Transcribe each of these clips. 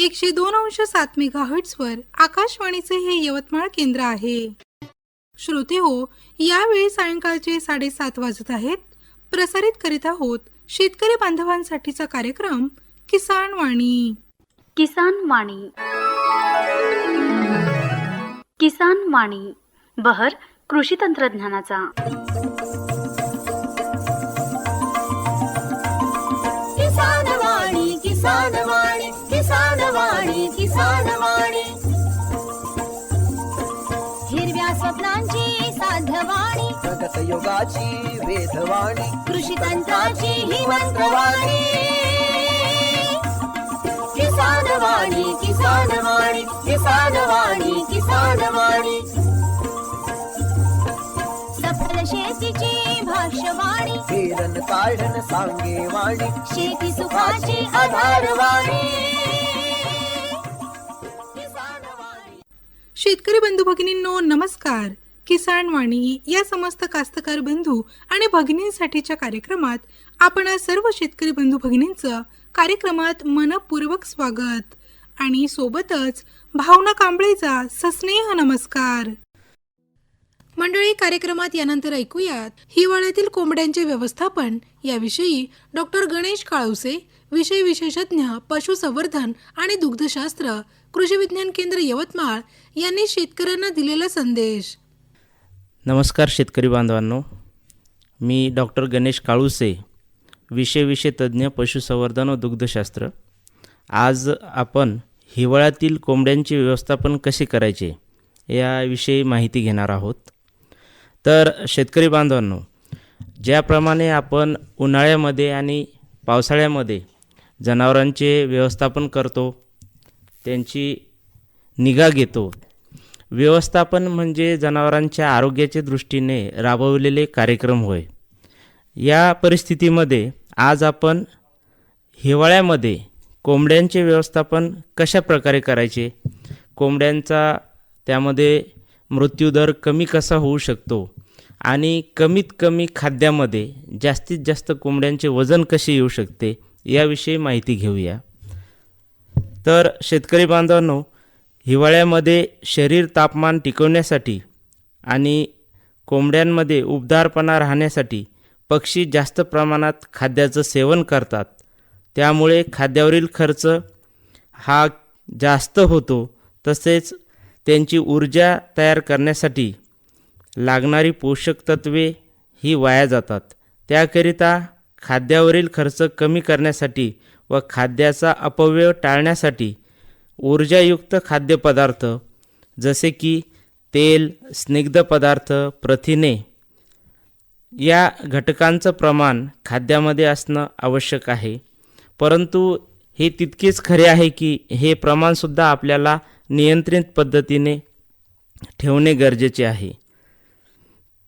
एकशे दोन अंश सात मेगा वर आकाशवाणीचे हे यवतमाळ केंद्र आहे. श्रोते हो यावेळी सायंकाळचे साडेसात वाजत आहेत. प्रसारित करीत आहोत शेतकरी बांधवांसाठीचा कार्यक्रम किसान वाणी. किसान वाणी. किसान वाणी बहर कृषी तंत्रज्ञानाचा. हिरव्या स्वप्नांची साध्यवाणी प्रगत योगाची वेधवाणी. कृषी तंत्राची ही मंत्रवाणी. किसान वाणी किसान वाणी किसान वाणी किसान वाणी सफल शेतीची भाष्यवाणी. पेरन काढन सांगे वाणी शेती सुखाची आधारवाणी. शेतकरी बंधू भगिनींनो नमस्कार. किसान वाणी या समस्त कास्तकार बंधू आणि भगिनींसाठीच्या कार्यक्रमात आपण सर्व शेतकरी बंधू भगिनींचं कार्यक्रमात मनपूर्वक स्वागत. आणि सोबतच भावना कांबळेचा सस्नेह नमस्कार. मंडळी कार्यक्रमात यानंतर ऐकूयात हिवाळ्यातील कोंबड्यांचे व्यवस्थापन याविषयी डॉक्टर गणेश काळुसे विषय विशेषज्ञ पशुसंवर्धन आणि दुग्धशास्त्र कृषी विज्ञान केंद्र यवतमाळ यांनी शेतकऱ्यांना दिलेला संदेश. नमस्कार शेतकरी बांधवांनो. मी डॉक्टर गणेश काळुसे विषय विषय तज्ज्ञ पशुसंवर्धन व दुग्धशास्त्र. आज आपण हिवाळ्यातील कोंबड्यांचे व्यवस्थापन कसे करायचे याविषयी माहिती घेणार आहोत. तर शेतकरी बांधवांनो ज्याप्रमाणे आपण उन्हाळ्यामध्ये आणि पावसाळ्यामध्ये जनावरांचे व्यवस्थापन करतो त्यांची निगा घेतो. व्यवस्थापन म्हणजे जनावरांच्या आरोग्याच्या दृष्टीने राबवलेले कार्यक्रम होय. या परिस्थितीमध्ये आज आपण हिवाळ्यामध्ये कोंबड्यांचे व्यवस्थापन कशा प्रकारे करायचे? कोंबड्यांचा त्यामध्ये मृत्यूदर कमी कसा होऊ शकतो? आणि कमीत कमी खाद्यामध्ये जास्तीत जास्त कोंबड्यांचे वजन कसे येऊ शकते? याविषयी माहिती घेऊया. तर शेतकरी बांधवांनो हिवाळ्यामध्ये शरीर तापमान टिकवण्यासाठी आणि कोंबड्यांमध्ये उबदारपणा राहण्यासाठी पक्षी जास्त प्रमाणात खाद्याचं सेवन करतात. त्यामुळे खाद्यावरील खर्च हा जास्त होतो. तसेच त्यांची ऊर्जा तयार करण्यासाठी लागणारी पोषक तत्वे ही वाया जातात. त्याकरिता खाद्यावरील खर्च कमी करण्यासाठी व खाद्याचा अपव्यय टाळण्यासाठी ऊर्जायुक्त खाद्यपदार्थ जसे की तेल स्निग्ध पदार्थ प्रथिने या घटकांचं प्रमाण खाद्यामध्ये असणं आवश्यक आहे. परंतु हे तितकेच खरे आहे की हे प्रमाणसुद्धा आपल्याला नियंत्रित पद्धतीने ठेवणे गरजेचे आहे.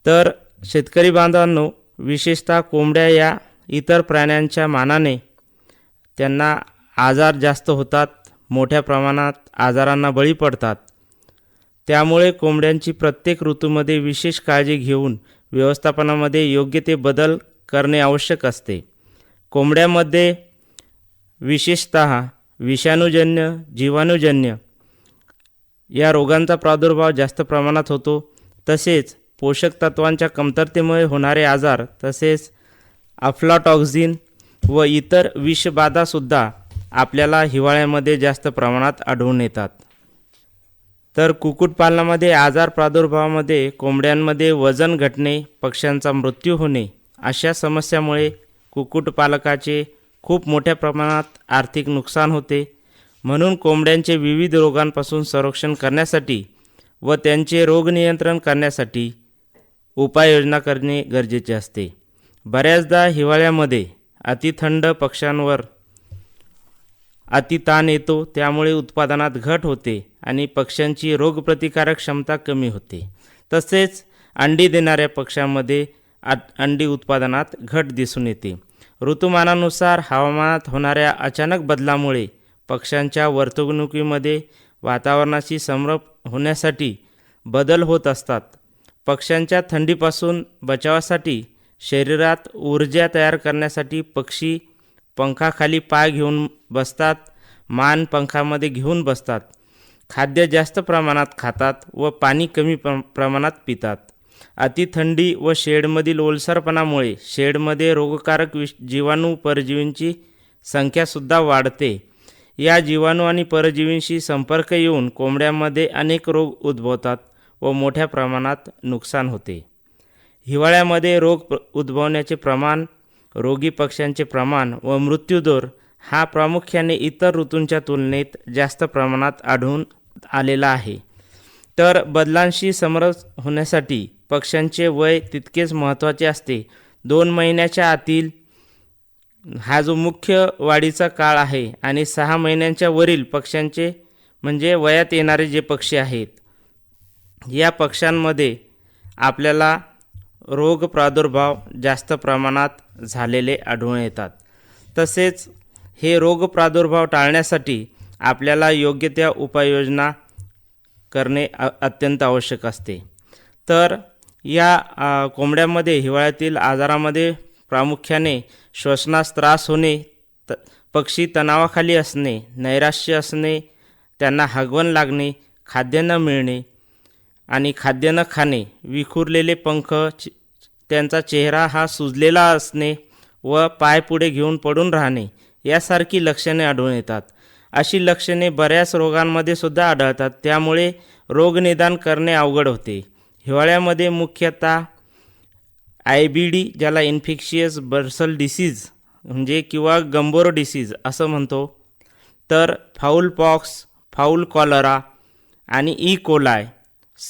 तर शेतकरी बांधवांनो विशेषतः कोंबड्या या इतर प्राण्यांच्या मानाने त्यांना आजार जास्त होतात मोठ्या प्रमाणात आजारांना बळी पडतात. त्यामुळे कोंबड्यांची प्रत्येक ऋतूमध्ये विशेष काळजी घेऊन व्यवस्थापनामध्ये योग्य ते बदल करणे आवश्यक असते. कोंबड्यामध्ये विशेषत विषाणूजन्य जीवाणूजन्य या रोगांचा प्रादुर्भाव जास्त प्रमाणात होतो. तसेच पोषक तत्वांच्या कमतरतेमुळे होणारे आजार तसेच अफ्लाटॉक्झिन व इतर विषबाधासुद्धा आपल्याला हिवाळ्यामध्ये जास्त प्रमाणात आढळून येतात. तर कुक्कुटपालनामध्ये आजार प्रादुर्भावामध्ये कोंबड्यांमध्ये वजन घटणे पक्ष्यांचा मृत्यू होणे अशा समस्यामुळे कुक्कुटपालकाचे खूप मोठ्या प्रमाणात आर्थिक नुकसान होते. म्हणून कोंबड्यांचे विविध रोगांपासून संरक्षण करण्यासाठी व त्यांचे रोग नियंत्रण करण्यासाठी उपाययोजना करणे गरजेचे असते. बऱ्याचदा हिवाळ्यामध्ये अतिथंड पक्ष्यांवर. अतिताण येतो त्यामुळे उत्पादनात घट होते आणि पक्ष्यांची रोगप्रतिकारक क्षमता कमी होते. तसेच अंडी देणाऱ्या पक्ष्यांमध्ये अंडी उत्पादनात घट दिसून येते. ऋतुमानानुसार हवामानात होणाऱ्या अचानक बदलामुळे पक्ष्यांच्या वर्तवणुकीमध्ये वातावरणाशी समरप होण्यासाठी बदल होत असतात. पक्ष्यांच्या थंडीपासून बचावासाठी शरीरात ऊर्जा तयार करण्यासाठी पक्षी पंखाखाली पाय घेऊन बसतात मान पंखामध्ये घेऊन बसतात. खाद्य जास्त प्रमाणात खातात व पाणी कमी प्र प्रमाणात पितात. अति थंडी व शेडमधील ओलसरपणामुळे शेडमध्ये रोगकारक विष जीवाणू परजीवींची संख्यासुद्धा वाढते. या जीवाणू आणि परजीवींशी संपर्क येऊन कोंबड्यामध्ये अनेक रोग उद्भवतात व मोठ्या प्रमाणात नुकसान होते. हिवाळ्यामध्ये रोग प्र- उद्भवण्याचे प्रमाण रोगी पक्ष्यांचे प्रमाण व मृत्यूदर हा प्रामुख्याने इतर ऋतूंच्या तुलनेत जास्त प्रमाणात आढळून आलेला आहे. तर बदलांशी समरस होण्यासाठी पक्ष्यांचे वय तितकेच महत्त्वाचे असते. दोन महिन्याच्या आतील हा जो मुख्य वाढीचा काळ आहे आणि सहा महिन्यांच्या वरील पक्ष्यांचे म्हणजे वयात येणारे जे पक्षी आहेत या पक्ष्यांमध्ये आपल्याला रोग प्रादुर्भाव जास्त प्रमाणात झालेले आढळून येतात. तसेच हे रोग प्रादुर्भाव टाळण्यासाठी आपल्याला योग्य त्या उपाययोजना करणे अत्यंत आवश्यक असते. तर या कोंबड्यामध्ये हिवाळ्यातील आजारामध्ये प्रामुख्याने श्वसनास त्रास होणे त पक्षी तणावाखाली असणे नैराश्य असणे त्यांना हगवण लागणे खाद्य न मिळणे आणि खाद्य न खाणे विखुरलेले पंख च- त्यांचा चेहरा हा सुजलेला असणे व पाय पुढे घेऊन पडून राहणे यासारखी लक्षणे आढळून येतात. अशी लक्षणे बऱ्याच रोगांमध्ये सुद्धा आढळतात. त्यामुळे रोगनिदान करणे अवघड होते. हिवाळ्यामध्ये मुख्यतः आय बी डी ज्याला इन्फेक्शियस बर्सल डिसीज म्हणजे किंवा गंबोर डिसीज असं म्हणतो तर फाऊल पॉक्स फाऊल कॉलरा आणि ई. कोलाय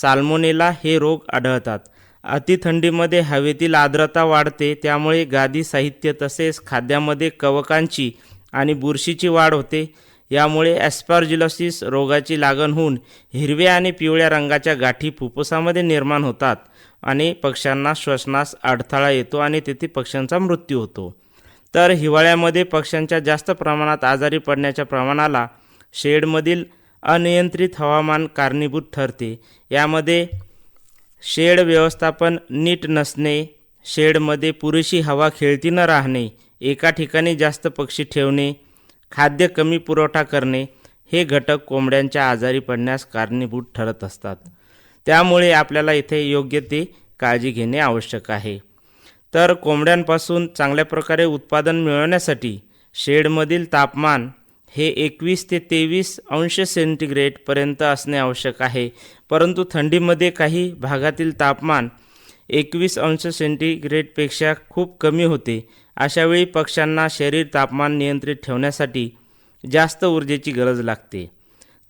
साल्मोनेला हे रोग आढळतात. अतिथंडीमध्ये हवेतील आर्द्रता वाढते त्यामुळे गादी साहित्य तसेच खाद्यामध्ये कवकांची आणि बुरशीची वाढ होते. यामुळे ॲस्पॉर्जिलॉसिस रोगाची लागण होऊन हिरव्या आणि पिवळ्या रंगाच्या गाठी फुफ्फुसामध्ये निर्माण होतात आणि पक्ष्यांना श्वसनास अडथळा येतो आणि तेथे पक्ष्यांचा मृत्यू होतो. तर हिवाळ्यामध्ये पक्ष्यांच्या जास्त प्रमाणात आजारी पडण्याच्या प्रमाणाला शेडमधील अनियंत्रित हवामान कारणीभूत ठरते. यामध्ये शेड व्यवस्थापन नीट नसणे शेडमध्ये पुरेशी हवा खेळती न राहणे एका ठिकाणी जास्त पक्षी ठेवणे खाद्य कमी पुरवठा करणे हे घटक कोंबड्यांच्या आजारी पडण्यास कारणीभूत ठरत असतात. त्यामुळे आपल्याला इथे योग्य ते काळजी घेणे आवश्यक आहे. तर कोंबड्यांपासून चांगल्या प्रकारे उत्पादन मिळवण्यासाठी शेडमधील तापमान हे एकवीस ते तेवीस अंश सेंटीग्रेडपर्यंत असणे आवश्यक आहे. परंतु थंडीमध्ये काही भागातील तापमान एकवीस अंश सेंटीग्रेडपेक्षा खूप कमी होते. अशावेळी पक्ष्यांना शरीर तापमान नियंत्रित ठेवण्यासाठी जास्त ऊर्जेची गरज लागते.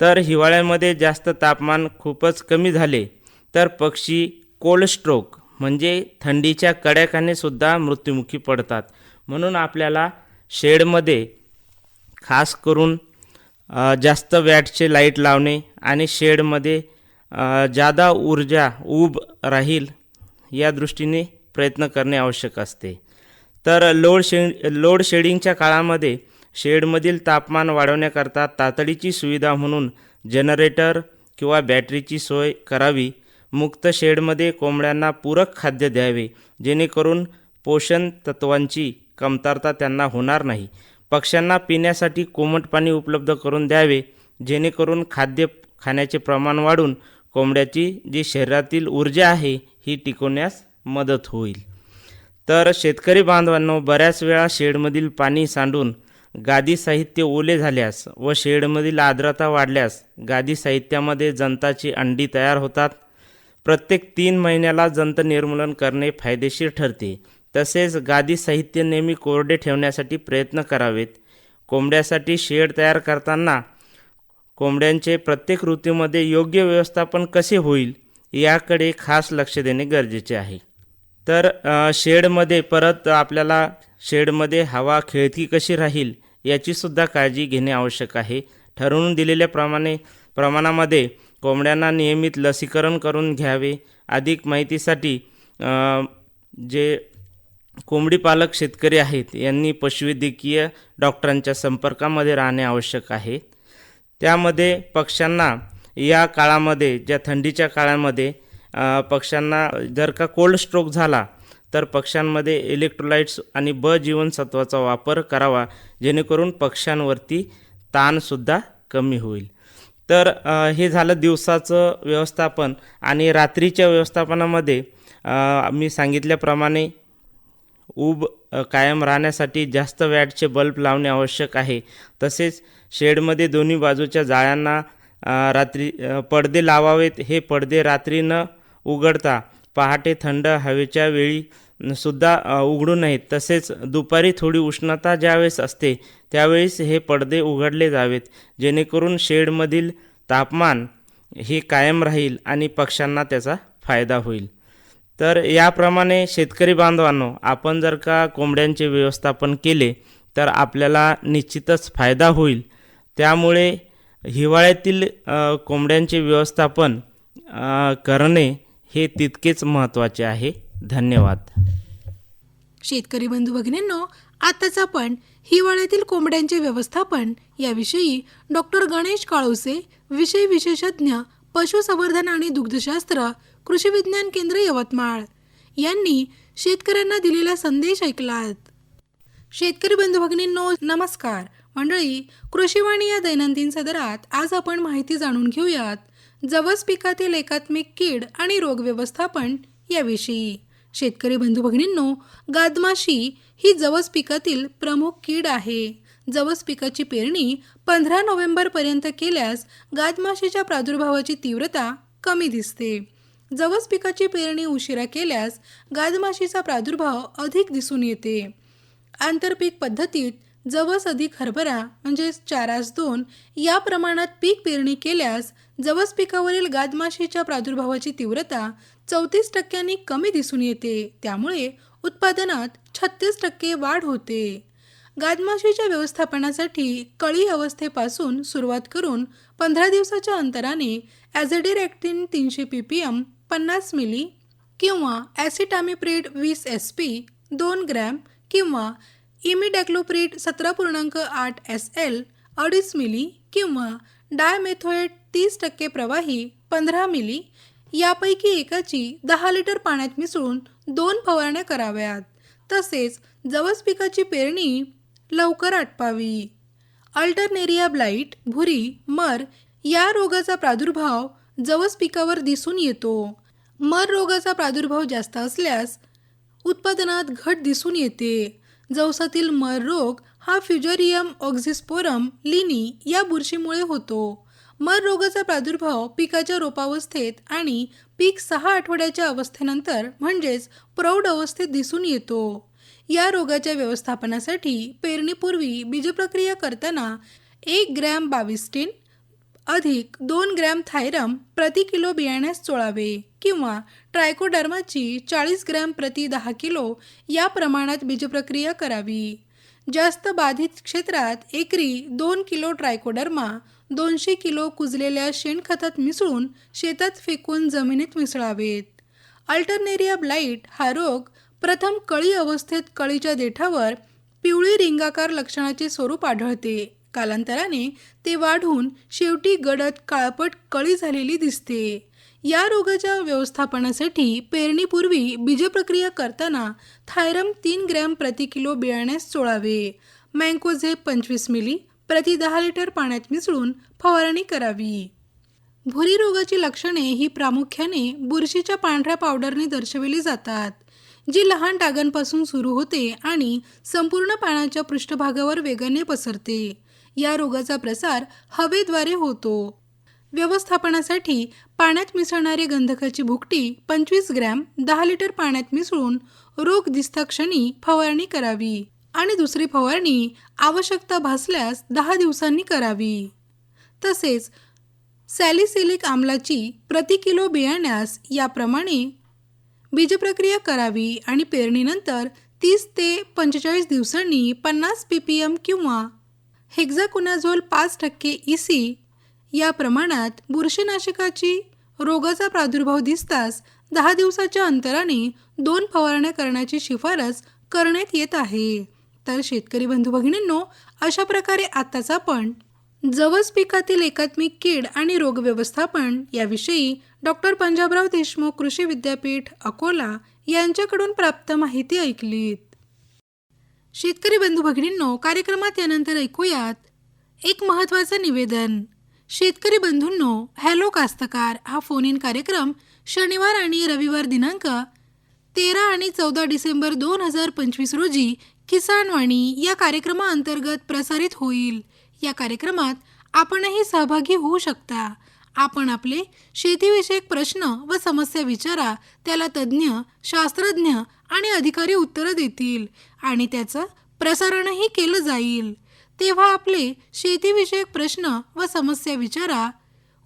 तर हिवाळ्यामध्ये जास्त तापमान खूपच कमी झाले तर पक्षी कोल्ड स्ट्रोक म्हणजे थंडीच्या कड्याकाने सुद्धा मृत्युमुखी पडतात. म्हणून आपल्याला शेडमध्ये खास करून जास्त वॅटचे लाइट लावणे आणि शेडमध्ये जादा ऊर्जा ऊब राहील या दृष्टीने प्रयत्न करणे आवश्यक असते. तर लोड शे लोड शेडिंगच्या काळामध्ये शेडमधील तापमान वाढवण्याकरता तातडीची सुविधा म्हणून जनरेटर किंवा बॅटरीची सोय करावी. मुक्त शेडमध्ये कोंबड्यांना पूरक खाद्य द्यावे जेणेकरून पोषण तत्वांची कमतरता त्यांना होणार नाही. पक्ष्यांना पिण्यासाठी कोमट पाणी उपलब्ध करून द्यावे जेणेकरून खाद्य खाण्याचे प्रमाण वाढून कोंबड्याची जी शरीरातील ऊर्जा आहे ही टिकवण्यास मदत होईल. तर शेतकरी बांधवांनो बऱ्याच वेळा शेडमधील पाणी सांडून गादी साहित्य ओले झाल्यास व शेडमधील आर्द्रता वाढल्यास गादी साहित्यामध्ये जंताची अंडी तयार होतात. प्रत्येक तीन महिन्याला जंत निर्मूलन करणे फायदेशीर ठरते. तसेच गादी साहित्य नेहमी कोरडे ठेवण्यासाठी प्रयत्न करावेत. कोंबड्यासाठी शेड तयार करताना कोंबड्यांचे प्रत्येक ऋतूमध्ये योग्य व्यवस्थापन कसे होईल याकडे खास लक्ष देणे गरजेचे आहे. तर शेडमध्ये परत आपल्याला शेडमध्ये हवा खेळती कशी राहील याचीसुद्धा काळजी घेणे आवश्यक आहे. ठरवून दिलेल्याप्रमाणे प्रमाणामध्ये कोंबड्यांना नियमित लसीकरण करून घ्यावे. अधिक माहितीसाठी जे कोंबडी पालक शेतकरी आहेत. यांनी पशुवैद्यकीय डॉक्टरांच्या संपर्कामध्ये राहणे आवश्यक आहे. त्यामध्ये पक्ष्यांना या काळामध्ये ज्या थंडीच्या काळामध्ये पक्ष्यांना जर का कोल्ड स्ट्रोक झाला तर पक्ष्यांमध्ये इलेक्ट्रोलाइट्स आणि ब जीवनसत्वाचा वापर करावा जेणेकरून पक्ष्यांवरती ताणसुद्धा कमी होईल. तर हे झालं दिवसाचं व्यवस्थापन आणि रात्रीच्या व्यवस्थापनामध्ये मी सांगितल्याप्रमाणे ऊब कायम राहण्यासाठी जास्त वॅटचे बल्ब लावणे आवश्यक आहे. तसेच शेडमध्ये दोन्ही बाजूच्या जाळ्यांना रात्री पडदे लावावेत. हे पडदे रात्री न उघडता पहाटे थंड हवेच्या वेळी सुद्धा उघडू नयेत. तसेच दुपारी थोडी उष्णता ज्यावेळेस असते त्यावेळेस हे पडदे उघडले जावेत. जेणेकरून शेडमधील तापमान हे कायम राहील आणि पक्ष्यांना त्याचा फायदा होईल. तर याप्रमाणे शेतकरी बांधवांनो आपण जर का कोंबड्यांचे व्यवस्थापन केले तर आपल्याला निश्चितच फायदा होईल. त्यामुळे हिवाळ्यातील कोंबड्यांचे व्यवस्थापन करणे हे तितकेच महत्त्वाचे आहे. धन्यवाद. शेतकरी बंधू भगिनींनो आताच आपण हिवाळ्यातील कोंबड्यांचे व्यवस्थापन याविषयी डॉक्टर गणेश काळोसे विषय विशेषज्ञ पशुसंवर्धन आणि दुग्धशास्त्र कृषी विज्ञान केंद्र यवतमाळ. यांनी शेतकऱ्यांना दिलेला संदेश ऐकलात. शेतकरी बंधू भगिनींनो नमस्कार. मंडळी कृषीवाणी या दैनंदिन सदरात आज आपण माहिती जाणून घेऊयात. जवस पिकातील एकात्मिक कीड आणि रोग व्यवस्थापन याविषयी. शेतकरी बंधू भगिनींनो गादमाशी ही जवस पिकातील प्रमुख कीड आहे. जवस पिकाची पेरणी पंधरा नोव्हेंबरपर्यंत केल्यास गादमाशीच्या प्रादुर्भावाची तीव्रता कमी दिसते. जवस पिकाची पेरणी उशिरा केल्यास गादमाशीचा प्रादुर्भाव अधिक दिसून येते. आंतरपीक पद्धतीत जवस अधिक हरभरा म्हणजेच चारास दोन या प्रमाणात पीक पेरणी केल्यास जवस पिकावरील गादमाशीच्या प्रादुर्भावाची तीव्रता चौतीस टक्क्यांनी कमी दिसून येते. त्यामुळे उत्पादनात छत्तीस टक्के वाढ होते. गादमाशीच्या व्यवस्थापनासाठी कळी अवस्थेपासून सुरुवात करून पंधरा दिवसाच्या अंतराने ॲझेडिरेक्टिन तीनशे पी पी एम पन्नास मिली किंवा ॲसिटामिप्रिड वीस एस पी दोन ग्रॅम किंवा इमिडॅक्लोप्रिड सतरा पूर्णांक आठ एस एल अडीच मिली किंवा डायमेथोएट तीस टक्के प्रवाही पंधरा मिली यापैकी एकाची दहा लिटर पाण्यात मिसळून दोन फवारण्या कराव्यात. तसेच जवस पिकाची पेरणी लवकर आटपावी. अल्टरनेरिया ब्लाइट भुरी मर या रोगाचा प्रादुर्भाव जवस पिकावर दिसून येतो. मर रोगाचा प्रादुर्भाव जास्त असल्यास उत्पादनात घट दिसून येते. जवसातील मर रोग हा फ्युजरियम ऑक्झिस्पोरम लिनी या बुरशीमुळे होतो. मर रोगाचा प्रादुर्भाव पिकाच्या रोपावस्थेत आणि पीक सहा आठवड्याच्या अवस्थेनंतर म्हणजेच प्रौढ अवस्थेत दिसून येतो. या रोगाच्या व्यवस्थापनासाठी पेरणीपूर्वी बीजप्रक्रिया करताना एक ग्रॅम बाविस्टिन अधिक दोन ग्रॅम थायरम प्रति किलो बियाण्यास चोळावे किंवा ट्रायकोडर्माची चाळीस ग्रॅम प्रति दहा किलो या प्रमाणात बीजप्रक्रिया करावी. जास्त बाधित क्षेत्रात एकरी दोन किलो ट्रायकोडर्मा दोनशे किलो कुजलेल्या शेणखतात मिसळून शेतात फेकून जमिनीत मिसळावेत. अल्टरनेरिया ब्लाइट हा रोग प्रथम कळी अवस्थेत कळीच्या देठावर पिवळी रिंगाकार लक्षणाचे स्वरूप आढळते. कालांतराने ते वाढून शेवटी गडद काळपट कळी झालेली दिसते. या रोगाच्या व्यवस्थापनासाठी पेरणीपूर्वी बीजप्रक्रिया करताना थायरम तीन ग्रॅम प्रति किलो बियाण्यास चोळावे मँकोझेप पंचवीस मिली प्रति दहा लिटर पाण्यात मिसळून फवारणी करावी. भुरी रोगाची लक्षणे ही प्रामुख्याने बुरशीच्या पांढऱ्या पावडरने दर्शविली जातात जी लहान डागांपासून सुरू होते आणि संपूर्ण पाण्याच्या पृष्ठभागावर वेगाने पसरते. या रोगाचा प्रसार हवेद्वारे होतो. व्यवस्थापनासाठी पाण्यात मिसळणारी गंधकाची भुकटी पंचवीस ग्रॅम दहा लिटर पाण्यात मिसळून रोग दिसता क्षणी फवारणी करावी आणि दुसरी फवारणी आवश्यकता भासल्यास दहा दिवसांनी करावी. तसेच सॅलिसिलिक आम्लाची प्रति किलो बियाण्यास याप्रमाणे बीजप्रक्रिया करावी आणि पेरणीनंतर तीस ते पंचेचाळीस दिवसांनी पन्नास पी पी एम किंवा हेक्झाकुनाझोल पाच टक्के ई सी या प्रमाणात बुरशीनाशकाची रोगाचा प्रादुर्भाव दिसताच दहा दिवसाच्या अंतराने दोन फवारण्या करण्याची शिफारस करण्यात येत आहे. तर शेतकरी बंधू भगिनींनो अशा प्रकारे आत्ताच आपण जवस पिकातील एकात्मिक कीड आणि रोग व्यवस्थापन याविषयी डॉक्टर पंजाबराव देशमुख कृषी विद्यापीठ अकोला यांच्याकडून प्राप्त माहिती ऐकलीत. शेतकरी बंधू भगिनींनो कार्यक्रमात यानंतर ऐकूयात एक महत्त्वाचं निवेदन. शेतकरी बंधूंनो हॅलो कास्तकार हा फोन इन कार्यक्रम शनिवार आणि रविवार दिनांक तेरा आणि चौदा डिसेंबर दोन हजार पंचवीस रोजी किसानवाणी या कार्यक्रमाअंतर्गत प्रसारित होईल. या कार्यक्रमात आपणही सहभागी होऊ शकता. आपण आपले शेतीविषयक प्रश्न व समस्या विचारा त्याला तज्ज्ञ शास्त्रज्ञ आणि अधिकारी उत्तरं देतील आणि त्याचं प्रसारणही केलं जाईल. तेव्हा आपले शेतीविषयक प्रश्न व समस्या विचारा.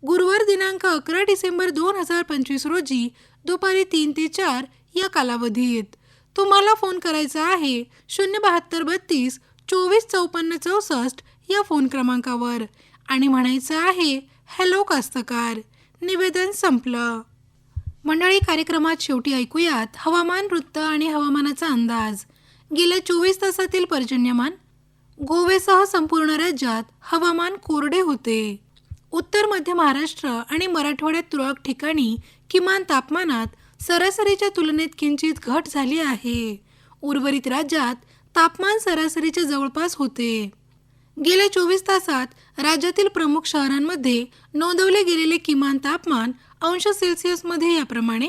गुरुवार दिनांक अकरा डिसेंबर दोन हजार पंचवीस रोजी दुपारी तीन ते चार या कालावधीत. तुम्हाला फोन करायचा आहे शून्य बहात्तर बत्तीस चोवीस चौपन्न चौसष्ट या फोन क्रमांकावर. आणि म्हणायचं आहे हॅलो कास्तकार निवेदन संपलं. मंडळी कार्यक्रमात शेवटी ऐकूयात हवामान वृत्त आणि हवामानाचा अंदाज. गेल्या चोवीस तासातील पर्जन्यमान गोव्यासह संपूर्ण राज्यात हवामान कोरडे होते. उत्तर मध्य महाराष्ट्र आणि मराठवाड्यात तुरळक ठिकाणी किमान तापमानात सरासरीच्या तुलनेत किंचित घट झाली आहे. उर्वरित राज्यात तापमान सरासरीच्या जवळपास होते. गेल्या चोवीस तासात राज्यातील प्रमुख शहरांमध्ये नोंदवले गेलेले किमान तापमान अंश सेल्सिअसमध्ये याप्रमाणे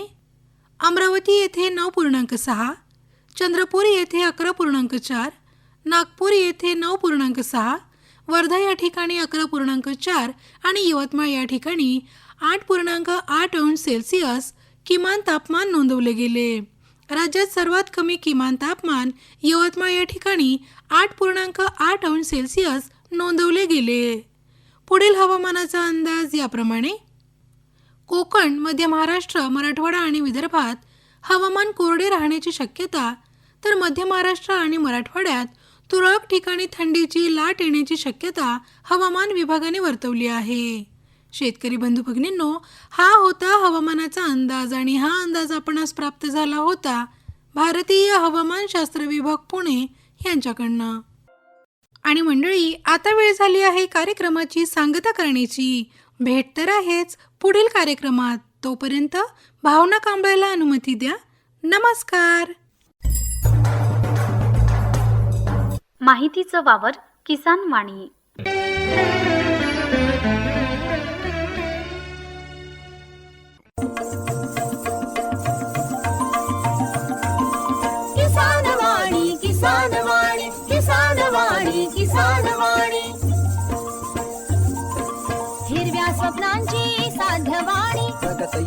अमरावती येथे नऊ पूर्णांक सहा चंद्रपूर येथे अकरा पूर्णांक चार नागपूर येथे नऊ पूर्णांक सहा वर्धा या ठिकाणी अकरा पूर्णांक चार आणि यवतमाळ या ठिकाणी आठ पूर्णांक आठ अंश सेल्सिअस किमान तापमान नोंदवले गेले. राज्यात सर्वात कमी किमान तापमान यवतमाळ या ठिकाणी आठ पूर्णांक आठ अंश सेल्सिअस नोंदवले गेले. पुढील हवामानाचा अंदाज याप्रमाणे कोकण मध्य महाराष्ट्र मराठवाडा आणि विदर्भात हवामान कोरडे राहण्याची शक्यता तर मध्य महाराष्ट्र आणि मराठवाड्यात तुरळक ठिकाणी थंडीची लाट येण्याची शक्यता हवामान विभागाने वर्तवली आहे. शेतकरी बंधू भगिनींनो हा होता हवामानाचा अंदाज आणि हा अंदाज आपणास प्राप्त झाला होता. भारतीय हवामानशास्त्र विभाग पुणे यांच्याकडनं. आणि मंडळी आता वेळ झाली आहे कार्यक्रमाची सांगता करण्याची. भेट तर आहेच. पुढील कार्यक्रमात तोपर्यंत भावना कांबळेला अनुमती द्या. नमस्कार. माहितीचं वावर किसान वाणी.